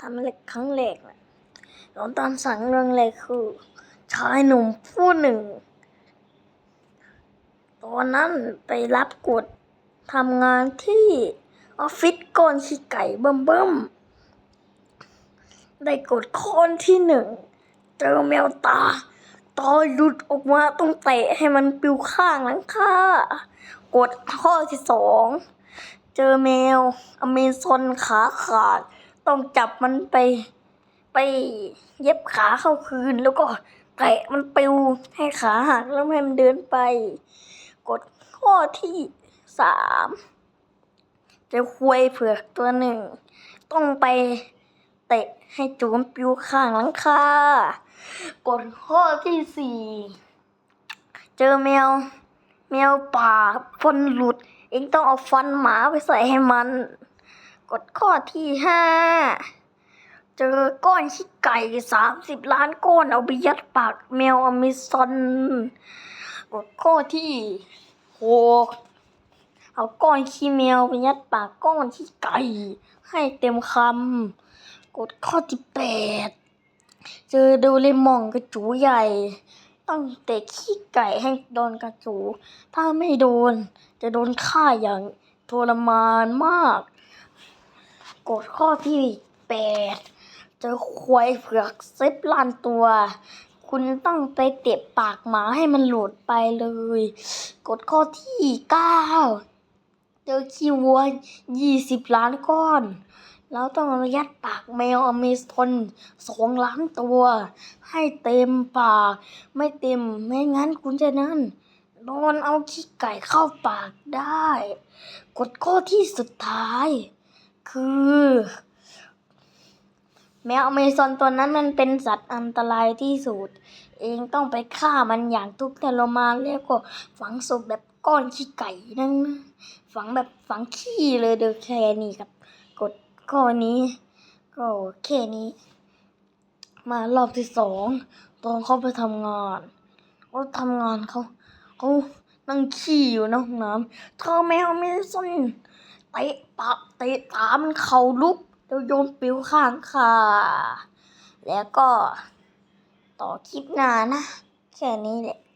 ทำเล็กครั้งแรกนะเราตามสั่งเรื่องแรกคือชายหนุ่มผู้หนึ่งตอนนั้นไปรับกดทำงานที่ออฟฟิศก้อนขี้ไก่เบิ่มเบิ่มๆได้กดข้อที่หนึ่ง เจอแมวตาตอหลุดออกมาต้องเตะให้มันปิวข้างหลังคากดข้อที่สอง เจอแมว อเมซอนขาขาด ต้องจับมันไป ไปเย็บขาเข้าคืน แล้วก็เตะมันปิวให้ขาหักแล้วให้มันเดินไป กดข้อที่สามเจอควยเผือกตัวหนึ่ง ต้องไปเตะให้จูมปิวข้างหลังคากดข้อที่สี่เจอแมว แมวป่าฟันหลุด เองต้องเอาฟันหมาไปใส่ให้มัน กดข้อที่ห้าเจอก้อนขี้ไก่สามสิบล้านก้อนเอาไปยัดปากแมวอเมซอนกดข้อที่หกเอาก้อนขี้แมวไปยัดปากก้อนขี้ไก่ ให้เต็มคำกดข้อที่แปดเจอโดเรมอนกระจูใหญ่ ตั้งเตะขี้ไก่ให้โดนกระจู ถ้าไม่โดนจะโดนฆ่าอย่างทรมานมาก กดข้อที่แปดเจอควายเผือกสิบล้านตัว คุณต้องไปเตะปากหมาให้มันหลุดไปเลย กดข้อที่เก้าเจอขี้วัวยี่สิบล้านก้อน แล้วต้องเอายัดปากแมวอเมซอนสองล้านตัว ให้เต็มปาก ไม่เต็มไม่งั้นคุณจะนั่นโดนเอาขี้ไก่เข้าปากได้ กดข้อที่สุดท้าย คือ แมวอเมซอนตัวนั้นมันเป็นสัตว์อันตรายที่สุด เองต้องไปฆ่ามันอย่างทุกข์ทรมานแล้วก็ฝังศพแบบก้อนขี้ไก่นั่นฝังแบบฝังขี้เลยเดอแค่นี้ครับ กดข้อนี้ ก็แค่นี้ มารอบที่สองตอนเขาไปทำงานเขาทำงานเขาเขานั่งขี้อยู่ในห้องน้ำเธอแมวไม่ซน เตะปักเตะตามันเข่าลุกแล้วโยนปิวข้างค่ะ แล้วก็ต่อคลิปหน้านะ แค่นี้แหละ